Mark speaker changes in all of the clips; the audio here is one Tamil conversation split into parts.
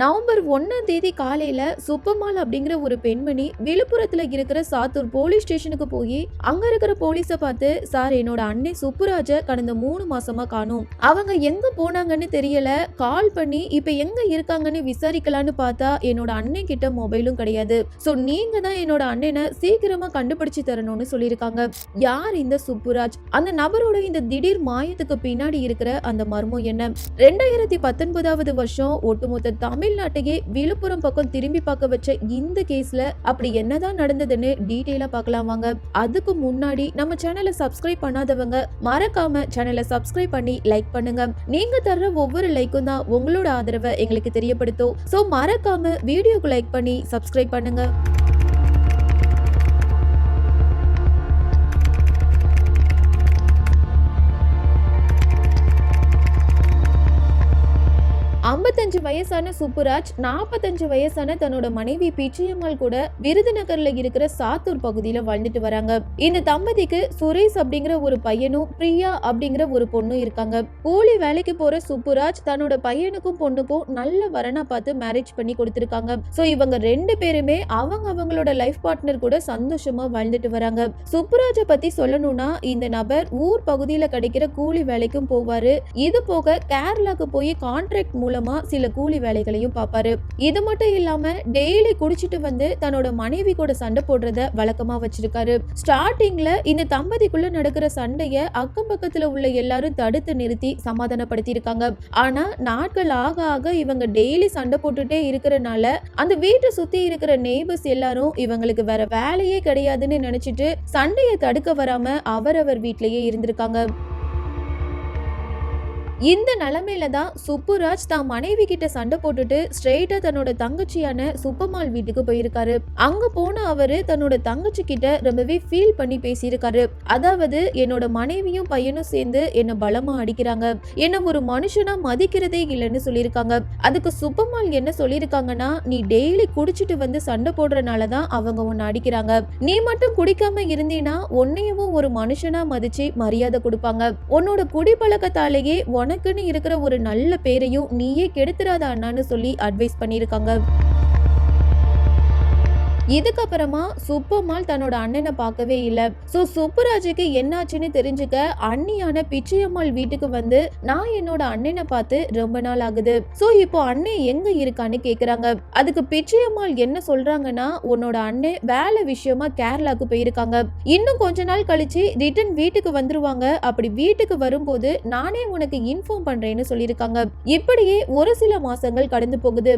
Speaker 1: November ஒன்றாம் தேதி காலையில சுப்பம்மாள் அப்படிங்கிற ஒரு பெண்மணி விழுப்புரத்துல இருக்கிற சாத்தூர் போலீஸ் ஸ்டேஷனுக்கு போய் அங்க இருக்கிற போலீஸை பார்த்து சார் என்னோட அண்ணன் சுப்புராஜ கடந்த மூணு மாசமா காணும். அவங்க எங்க போனாங்கன்னு தெரியல. கால் பண்ணி இப்ப எங்க இருக்காங்கன்னு விசாரிக்கலான்னு பார்த்தா என்னோட அண்ணன் கிட்ட மொபைலும் கிடையாது. சோ நீங்க தான் என்னோட அண்ணனை சீக்கிரமா கண்டுபிடிச்சு தரணும்னு சொல்லியிருக்காங்க. யார் இந்த சுப்புராஜ்? அந்த நபரோட இந்த திடீர் மாயத்துக்கு பின்னாடி இருக்கிற அந்த மர்மம் என்ன? ரெண்டாயிரத்தி பத்தொன்பதாவது வருஷம் ஒட்டுமொத்த தமிழ்நாட்டையே விழுப்புரம் பக்கம் திரும்பி பார்க்க வச்ச இந்த கேஸ்ல அப்படி என்னதான் நடந்ததுன்னு டீட்டெயிலா பார்க்கலாம் வாங்க. அதுக்கு முன்னாடி நம்ம சேனலை சப்ஸ்கிரைப் பண்ணாதவங்க மறக்காம சேனலை சப்ஸ்கிரைப் பண்ணி லைக் பண்ணுங்க. நீங்க தர்ற ஒவ்வொரு லைக்கும் தான் உங்களோட ஆதரவை எங்களுக்கு தெரியப்படுத்தும். சோ மறக்காம வீடியோக்கு லைக் பண்ணி சப்ஸ்கிரைப் பண்ணுங்க. இருபத்தஞ்சு வயசான சுப்புராஜ் நாற்பத்தஞ்சு வயசான தன்னோட மனைவி பிச்சையம்மாள் கூட விருதுநகர்ல இருக்கிற சாத்தூர் பகுதியில வாழ்ந்துட்டு வராங்க. இந்த தம்பதிக்கு சுரேஷ் அப்படிங்கிற ஒரு பையனும் பிரியா அப்படிங்கிற ஒரு பொண்ணும் இருக்காங்க. கூலி வேலைக்கு போற சுப்புராஜ் தன்னோட பையனுக்கும் பொண்ணுக்கும் நல்ல வரனா பார்த்து மேரேஜ் பண்ணி கொடுத்திருக்காங்க. சோ இவங்க ரெண்டு பேருமே அவங்க அவங்களோட லைஃப் பார்ட்னர் கூட சந்தோஷமா வாழ்ந்துட்டு வராங்க. சுப்புராஜை பத்தி சொல்லணும்னா இந்த நபர் ஊர் பகுதியில கிடைக்கிற கூலி வேலைக்கும் போவாரு. இது போக கேரளாக்கு போய் கான்ட்ராக்ட் மூலமா சில கூலி வேலைகளையும் பார்ப்பாரு இது மட்டும் இல்லாம டெய்லி குடிச்சிட்டு வந்து தன்னோட மனைவி கூட சண்டை போடுறத வழக்கமா வச்சிருக்காரு. ஸ்டார்டிங்ல இந்த தம்பதிக்குள்ள நடக்கிற சண்டைய அக்கம் பக்கத்துல உள்ள எல்லாரும் தடுத்து நிறுத்தி சமாதானப்படுத்தி இருக்காங்க ஆனா நாட்கள் ஆக ஆக இவங்க டெய்லி சண்டை போட்டுட்டே இருக்கிறனால அந்த வீட்டை சுத்தி இருக்கிற நெய்பர்ஸ் எல்லாரும் இவங்களுக்கு வேற வேலையே கிடையாதுன்னு நினைச்சிட்டு சண்டையை தடுக்க வராம அவரவர் வீட்லயே இருந்திருக்காங்க. இந்த நிலமையில தான் சுப்புராஜ் தான் மனைவி கிட்ட சண்டை போட்டுட்டு ஸ்ட்ரெயிட்டா தன்னோட தங்கச்சியான சுப்பம்மாள் வீட்டுக்கு போயிருக்காரு. அங்க போன அவரு தன்னோட தங்கச்சி கிட்ட ரொம்பவே ஃபீல் பண்ணி பேசியிருக்காரு. அதாவது என்னோட மனைவியும் பையனும் சேர்ந்து என்ன பலமா அடிக்கிறாங்க. என்ன ஒரு மனுஷனா மதிக்கிறதே இல்லைன்னு சொல்லியிருக்காங்க. அதுக்கு சுப்பம்மாள் என்ன சொல்லியிருக்காங்கன்னா நீ டெய்லி குடிச்சிட்டு வந்து சண்டை போடுறனால தான் அவங்க உன்னை அடிக்கிறாங்க. நீ மட்டும் குடிக்காம இருந்தீனா உன்னையவும் ஒரு மனுஷனா மதிச்சு மரியாதை கொடுப்பாங்க. உன்னோட குடிப்பழக்கத்தாலேயே உனக்குன்னு இருக்கிற ஒரு நல்ல பேரையும் நீயே கெடுத்துறாத அண்ணான்னு சொல்லி அட்வைஸ் பண்ணியிருக்காங்க. இதுக்கப்புறமா சுப்பம்மாள் தன்னோட அண்ணனை பார்க்கவே இல்லை. ஸோ சுப்புராஜுக்கு என்னாச்சுன்னு தெரிஞ்சுக்க அண்ணியான பிச்சையம்மாள் வீட்டுக்கு வந்து நான் என்னோட அண்ணனை பார்த்து ரொம்ப நாள் ஆகுது. ஸோ இப்போ அண்ணன் எங்க இருக்கான்னு கேக்குறாங்க. அதுக்கு பிச்சையம்மாள் என்ன சொல்றாங்கன்னா உன்னோட அண்ணன் வேலை விஷயமா கேரளாக்கு போயிருக்காங்க. இன்னும் கொஞ்ச நாள் கழிச்சு ரிட்டன் வீட்டுக்கு வந்துருவாங்க. அப்படி வீட்டுக்கு வரும்போது நானே உனக்கு இன்ஃபார்ம் பண்றேன்னு சொல்லியிருக்காங்க. இப்படியே ஒரு சில மாசங்கள் கடந்து போகுது.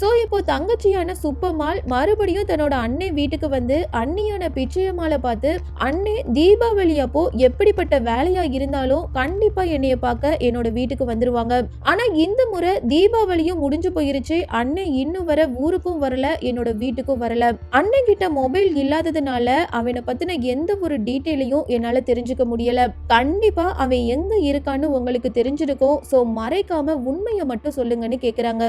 Speaker 1: ஸோ இப்போ தங்கச்சியான சுப்பம்மாள் மறுபடியும் தன்னோட அன்னை வீட்டுக்கு வந்து அன்னியான பிச்சையம்மாளை பார்த்து அண்ணே தீபாவளி அப்போ எப்படிப்பட்ட வேலையா இருந்தாலும் கண்டிப்பா என்னைய பார்க்க என்னோட வீட்டுக்கு வந்துருவாங்க. ஆனா இந்த முறை தீபாவளியும் முடிஞ்சு போயிருச்சு. அன்னை இன்னும் வர ஊருக்கும் வரல என்னோட வீட்டுக்கும் வரல. அன்னை கிட்ட மொபைல் இல்லாததுனால அவனை பத்தின எந்த ஒரு டீட்டெயிலையும் என்னால தெரிஞ்சுக்க முடியல. கண்டிப்பா அவன் எங்க இருக்கான்னு உங்களுக்கு தெரிஞ்சிருக்கும். சோ மறைக்காம உண்மையை மட்டும் சொல்லுங்கன்னு கேக்குறாங்க.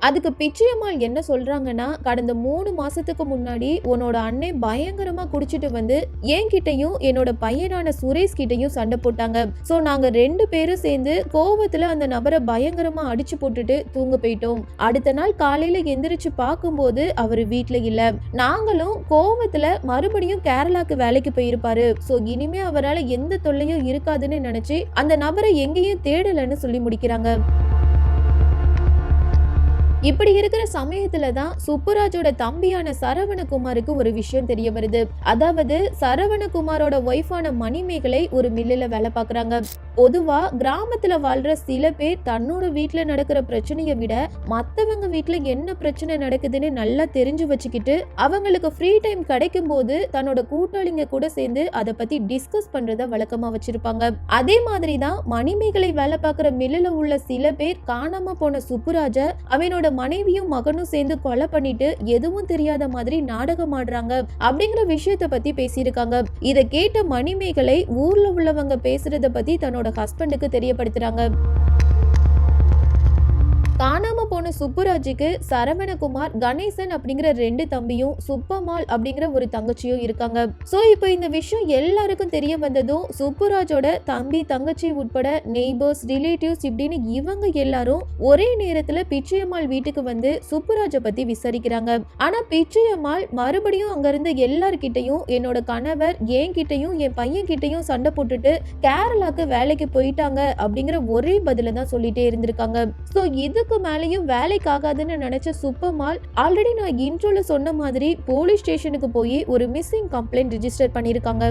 Speaker 1: அதுக்கு பிச்சையம்மாள் என்ன சொல்றாங்கன்னா கடந்த மூணு மாசத்துக்கு முன்னாடி உன்னோட அண்ணன் பயங்கரமா குடிச்சிட்டு வந்து என்கிட்டயும் என்னோட பையனான சுரேஷ் கிட்டையும் சண்டை போட்டாங்க. சோ நாங்க ரெண்டு பேரும் சேர்ந்து கோவத்துல அந்த நபரை பயங்கரமா அடிச்சு போட்டுட்டு தூங்க போயிட்டோம். அடுத்த நாள் காலையில எந்திரிச்சு பார்க்கும்போது அவர் வீட்ல இல்ல. நாங்களும் கோவத்துல மறுபடியும் கேரளாக்கு வேலைக்கு போயிருப்பாரு. சோ இனிமே அவரால் எந்த தொல்லையும் இருக்காதுன்னு நினைச்சு அந்த நபரை எங்கேயும் தேடலன்னு சொல்லி முடிக்கிறாங்க. இப்படி இருக்கிற சமயத்துல தான் சுப்புராஜோட தம்பியான சரவணகுமாருக்கு ஒரு விஷயம் தெரிய வருது. அதாவது சரவணகுமாரோட ஒய்ஃபான மணிமேகலை ஒரு மில்லுல வேலை பாக்குறாங்க பொதுவா கிராமத்துல வாழ்ற சில பேர் தன்னோட வீட்டுல நடக்கிற பிரச்சனையை விட மத்தவங்க வீட்டுல என்ன பிரச்சனை நடக்குதுன்னு நல்லா தெரிஞ்சு வச்சுக்கிட்டு அவங்களுக்கு ஃப்ரீ டைம் கிடைக்கும் போது தன்னோட கூட்டாளிங்க கூட சேர்ந்து அதை பத்தி டிஸ்கஸ் பண்றத வழக்கமா வச்சிருப்பாங்க. அதே மாதிரி தான் மணிமேகலை வேலை பார்க்குற மில்லுல உள்ள சில பேர் காணாம போன சுப்புராஜ அவனோட மனைவியும் மகனும் சேர்ந்து கொலை பண்ணிட்டு எதுவும் தெரியாத மாதிரி நாடகம் ஆடுறாங்க அப்படிங்கிற விஷயத்த பத்தி பேசியிருக்காங்க. இதை கேட்ட மணிமேகலை ஊர்ல உள்ளவங்க பேசுறத பத்தி தன்னோட ஹஸ்பண்டுக்கு தெரியப்படுத்துறாங்க. காணாம போன சுப்புராஜுக்கு சரவணகுமார் கணேசன் அப்படிங்கிற ரெண்டு தம்பியும் சுப்பம்மாள் அப்படிங்கிற ஒரு தங்கச்சியும் இருக்காங்க. சோ இப்போ இந்த விஷயம் எல்லாருக்கும் தெரிய வந்ததும் சுப்புராஜோட தம்பி தங்கச்சி உட்பட நெய்பர்ஸ் ரிலேட்டிவ்ஸ் இப்படின்னு இவங்க எல்லாரும் ஒரே நேரத்துல பிச்சையம்மாள் வீட்டுக்கு வந்து சுப்புராஜை பத்தி விசாரிக்கிறாங்க. ஆனா பிச்சையம்மாள் மறுபடியும் அங்க இருந்த எல்லார்கிட்டையும் என்னோட கணவர் என் கிட்டையும் என் பையன் கிட்டையும் சண்டை போட்டுட்டு கேரளாக்கு வேலைக்கு போயிட்டாங்க அப்படிங்கிற ஒரே பதில தான் சொல்லிட்டே இருந்திருக்காங்க. சோ இதுக்கு மேலேயும் வேலைக்கு ஆகாதுன்னு நினைச்ச சுப்பம்மாள் ஆல்ரெடி நான் இன்ட்ரோல சொன்ன மாதிரி போலீஸ் ஸ்டேஷனுக்கு போய் ஒரு மிஸ்ஸிங் கம்ப்ளைண்ட் ரிஜிஸ்டர் பண்ணியிருக்காங்க.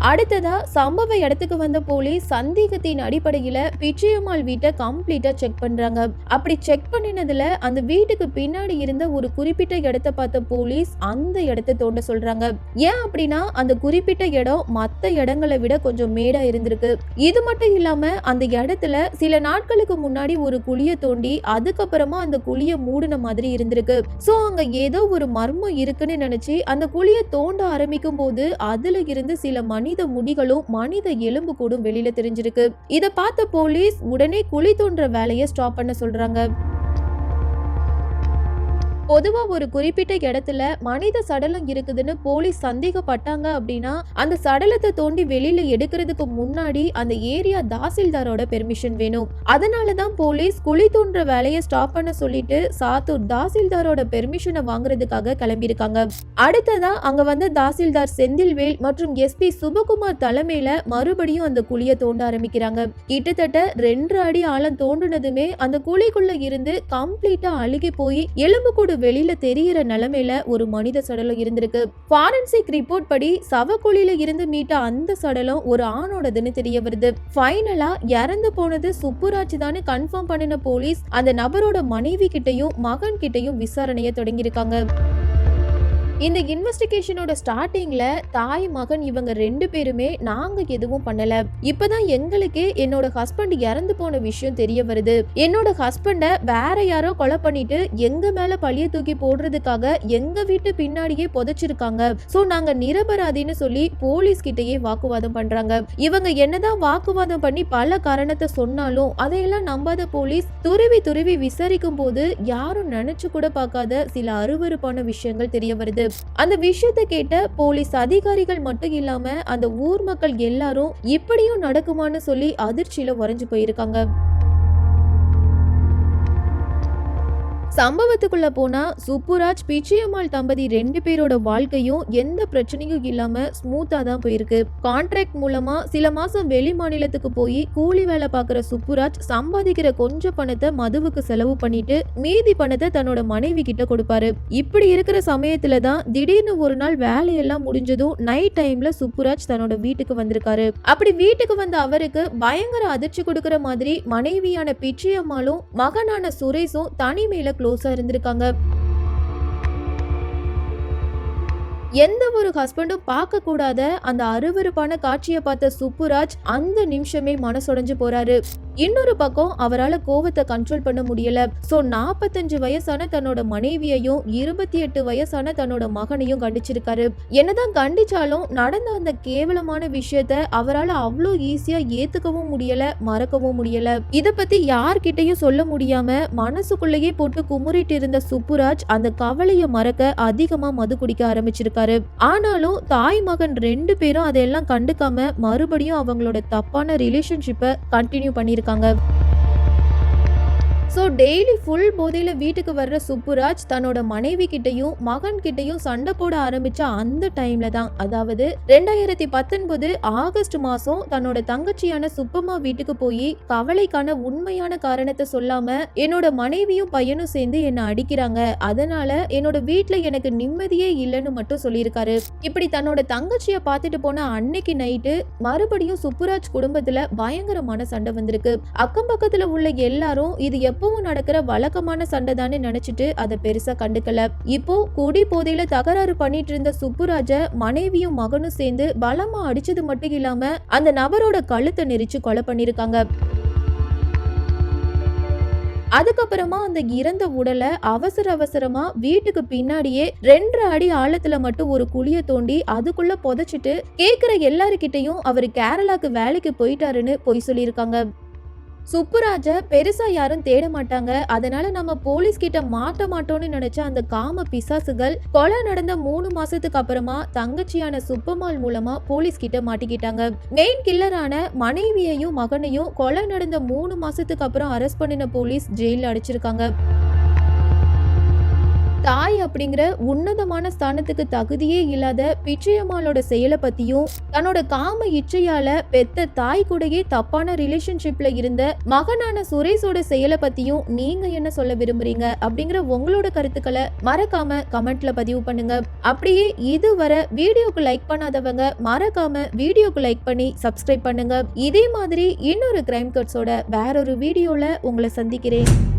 Speaker 1: அடுத்ததா சம்பவ இடத்துக்கு வந்த போலீஸ் சந்தேகத்தின் அடிப்படையில பிச்சையம்மாள் வீட்டை கம்ப்ளீட்டா செக் பண்றாங்க. அப்படி செக் பண்ணினதுல அந்த வீட்டுக்கு பின்னாடி இருந்த ஒரு குறிப்பிட்ட இடத்த பார்த்த போலீஸ் அந்த இடத்த தோண்ட சொல்றாங்க. ஏன் அப்படின்னா அந்த குறிப்பிட்ட இடம் மத்த இடங்களை விட கொஞ்சம் மேடா இருந்திருக்கு. இது மட்டும் இல்லாம அந்த இடத்துல சில நாட்களுக்கு முன்னாடி ஒரு குழிய தோண்டி அதுக்கப்புறமா அந்த குழிய மூடின மாதிரி இருந்திருக்கு. சோ அங்க ஏதோ ஒரு மர்மம் இருக்குன்னு நினைச்சு அந்த குழிய தோண்ட ஆரம்பிக்கும் போது அதுல இருந்து சில மனித முடிகளும் மனித எலும்பு கூடும் வெளியில தெரிஞ்சிருக்கு. இதை பார்த்த போலீஸ் உடனே குழி தோன்ற வேலையை ஸ்டாப் பண்ண சொல்றாங்க. பொதுவா ஒரு குறிப்பிட்ட இடத்துல மனித சடலம் இருக்குதுன்னு போலீஸ் சந்தேகப்பட்டாங்க அப்படின்னா அந்த சடலத்தை தோண்டி வெளியில எடுக்கிறதுக்கு முன்னாடி அந்த ஏரியா தாசில்தாரோட பெர்மிஷன் வேணும். அதனால தான் போலீஸ் குழி தோன்ற வேலையை ஸ்டாப் பண்ண சொல்லிட்டு சாத்தூர் தாசில்தாரோட பெர்மிஷனை வாங்குறதுக்காக கிளம்பியிருக்காங்க. அடுத்ததா அங்க வந்த தாசில்தார் செந்தில்வேல் மற்றும் எஸ்பி சுபகுமார் தலைமையில மறுபடியும் அந்த குழியை தோண்ட ஆரம்பிக்கிறாங்க. கிட்டத்தட்ட ரெண்டு அடி ஆழம் தோண்டினதுமே அந்த குழிக்குள்ள இருந்து கம்ப்ளீட்டா அழுகி போய் எலும்புக்கூடு வெளியில தெரியிற நிலைமையில ஒரு மனித சடலம் இருந்திருக்கு. ஃபாரன்சிக் ரிப்போர்ட் படி சவக்குழியில இருந்து மீட்ட அந்த சடலம் ஒரு ஆணோடதுன்னு தெரிய வருது. ஃபைனலா இறந்து போனது சுப்புராஜ் தானே கன்ஃபார்ம் பண்ணின போலீஸ் அந்த நபரோட மனைவி கிட்டயும் மகன் கிட்டையும் விசாரணையை தொடங்கியிருக்காங்க. இந்த இன்வெஸ்டிகேஷனோட ஸ்டார்டிங்ல தாய் மகன் இவங்க ரெண்டு பேருமே நாங்க எதுவும் பண்ணல. இப்பதான் எங்களுக்கே என்னோட ஹஸ்பண்ட் இறந்து போன விஷயம் தெரிய வருது. என்னோட ஹஸ்பண்ட வேற யாரோ கொலை பண்ணிட்டு எங்க மேல பழிய தூக்கி போடுறதுக்காக எங்க வீட்டு பின்னாடியே புதைச்சிருக்காங்க. சோ நாங்க நிரபராதின்னு சொல்லி போலீஸ் கிட்டயே வாக்குவாதம் பண்றாங்க. இவங்க என்னதான் வாக்குவாதம் பண்ணி பல காரணத்தை சொன்னாலும் அதையெல்லாம் நம்பாத போலீஸ் துருவி துருவி விசாரிக்கும் போது யாரும் நினைச்சு கூட பார்க்காத சில அருவருப்பான விஷயங்கள் தெரிய வருது. அந்த விஷயத்தை கேட்ட போலீஸ் அதிகாரிகள் மட்டும் இல்லாம அந்த ஊர் மக்கள் எல்லாரும் இப்படியும் நடக்குமான்னு சொல்லி அதிர்ச்சியில உறைஞ்சு போயிருக்காங்க. சம்பவத்துக்குள்ள போனா சுப்புராஜ் பிச்சையம்மாள் தம்பதி ரெண்டு பேரோட வாழ்க்கையும் எந்த பிரச்சனையும் இல்லாம ஸ்மூத்தா தான் போயிருக்கு. கான்ட்ராக்ட் மூலமா சில மாசம் வெளி மாநிலத்துக்கு போய் கூலி வேலை பார்க்குற சுப்புராஜ் சம்பாதிக்கிற கொஞ்சம் பணத்தை மதுவுக்கு செலவு பண்ணிட்டு மீதி பணத்தை தன்னோட மனைவி கிட்ட கொடுப்பாரு. இப்படி இருக்கிற சமயத்துல தான் திடீர்னு ஒரு நாள் வேலையெல்லாம் முடிஞ்சதும் நைட் டைம்ல சுப்புராஜ் தன்னோட வீட்டுக்கு வந்திருக்காரு. அப்படி வீட்டுக்கு வந்த அவருக்கு பயங்கர அதிர்ச்சி கொடுக்கிற மாதிரி மனைவியான பிச்சையம்மாளும் மகனான சுரேஷும் தனிமையில க்ளோஸாக இருந்திருக்காங்க. எந்த ஒரு ஹஸ்பண்டும் பார்க்க கூடாத அந்த அருவருப்பான காட்சியை பார்த்த சுப்புராஜ் அந்த நிமிஷமே மனசுடைஞ்சு போறாரு. இன்னொரு பக்கம் அவரால் கோவத்தை கண்ட்ரோல் பண்ண முடியல. ஸோ நாற்பத்தஞ்சு வயசான தன்னோட மனைவியையும் இருபத்தி எட்டு வயசான தன்னோட மகனையும் கண்டிச்சிருக்காரு. என்னதான் கண்டிச்சாலும் நடந்த அந்த கேவலமான விஷயத்த அவரால் அவ்வளோ ஈஸியா ஏத்துக்கவும் முடியல மறக்கவும் முடியல. இத பத்தி யார்கிட்டயும் சொல்ல முடியாம மனசுக்குள்ளேயே போட்டு குமுறிட்டு இருந்த சுப்புராஜ் அந்த கவலையை மறக்க அதிகமா மது குடிக்க ஆரம்பிச்சிருக்காரு. ஆனாலும் தாய் மகன் ரெண்டு பேரும் அதையெல்லாம் கண்டுக்காம மறுபடியும் அவங்களோட தப்பான ரிலேஷன்ஷிப்பை கண்டினியூ பண்ணியிருக்காங்க ஸோ டெய்லி ஃபுல் போதையில் வீட்டுக்கு வர்ற சுப்புராஜ் தன்னோட மனைவி கிட்டையும் மகன் கிட்டையும் சண்டை போட ஆரம்பிச்ச அந்த டைம்ல தான். அதாவது ரெண்டாயிரத்தி பத்தொன்பது ஆகஸ்ட் மாசம் தன்னோட தங்கச்சியான சுப்பம்மா வீட்டுக்கு போய் கவலைக்கான உண்மையான காரணத்தை சொல்லாம என்னோட மனைவியும் பையனும் சேர்ந்து என்னை அடிக்கிறாங்க. அதனால என்னோட வீட்டுல எனக்கு நிம்மதியே இல்லைன்னு மட்டும் சொல்லியிருக்காரு. இப்படி தன்னோட தங்கச்சியை பார்த்துட்டு போன அன்னைக்கு நைட்டு மறுபடியும் சுப்புராஜ் குடும்பத்துல பயங்கரமான சண்டை வந்திருக்கு. அக்கம் பக்கத்துல உள்ள எல்லாரும் இது எப்போ எப்பவும் நடக்கிற வழக்கமான சண்டை தானே நினைச்சிட்டு அதை பெருசா கண்டுக்கல. இப்போ குடி போதையில தகராறு பண்ணிட்டு இருந்த சுப்புராஜ மனைவியும் மகனும் சேர்ந்து பலமா அடிச்சது மட்டும் இல்லாம அந்த நபரோட கழுத்தை நெரிச்சு கொலை பண்ணிருக்காங்க. அதுக்கப்புறமா அந்த இறந்த உடலை அவசர அவசரமா வீட்டுக்கு பின்னாடியே ரெண்டரை அடி ஆழத்துல மட்டும் ஒரு குழிய தோண்டி அதுக்குள்ள புதைச்சிட்டு கேக்குற எல்லாருக்கிட்டையும் அவர் கேரளாக்கு வேலைக்கு போயிட்டாருன்னு பொய் சொல்லியிருக்காங்க. சுப்புராஜ பெருசா யாரும் தேட மாட்டாங்க. அதனால நம்ம போலீஸ் கிட்ட மாட்ட மாட்டோம்னு நினைச்ச அந்த காம பிசாசுகள் கொலை நடந்த மூணு மாசத்துக்கு அப்புறமா தங்கச்சியான சுப்பம்மாள் மூலமா போலீஸ் கிட்ட மாட்டிக்கிட்டாங்க. மெயின் கில்லரான மனைவியையும் மகனையும் கொலை நடந்த மூணு மாசத்துக்கு அப்புறம் அரெஸ்ட் பண்ணின போலீஸ் ஜெயில அடைச்சிருக்காங்க. தாய் அப்படிங்கிற உன்னதமான ஸ்தானத்துக்கு தகுதியே இல்லாத பிச்சையம்மாளோட செயலை பத்தியும் தன்னோட காம இச்சையால பெத்த தாய் கூடயே தப்பான ரிலேஷன்ஷிப்ல இருந்த மகனான சுரேஷோட செயலை பத்தியும் நீங்க என்ன சொல்ல விரும்புறீங்க? அப்படிங்கிற உங்களோட கருத்துக்களை மறக்காம கமெண்ட்ல பதிவு பண்ணுங்க. அப்படியே இதுவரை வீடியோக்கு லைக் பண்ணாதவங்க மறக்காம வீடியோக்கு லைக் பண்ணி சப்ஸ்கிரைப் பண்ணுங்க. இதே மாதிரி இன்னொரு கிரைம் கட்ஸோட வேறொரு வீடியோல உங்களை சந்திக்கிறேன்.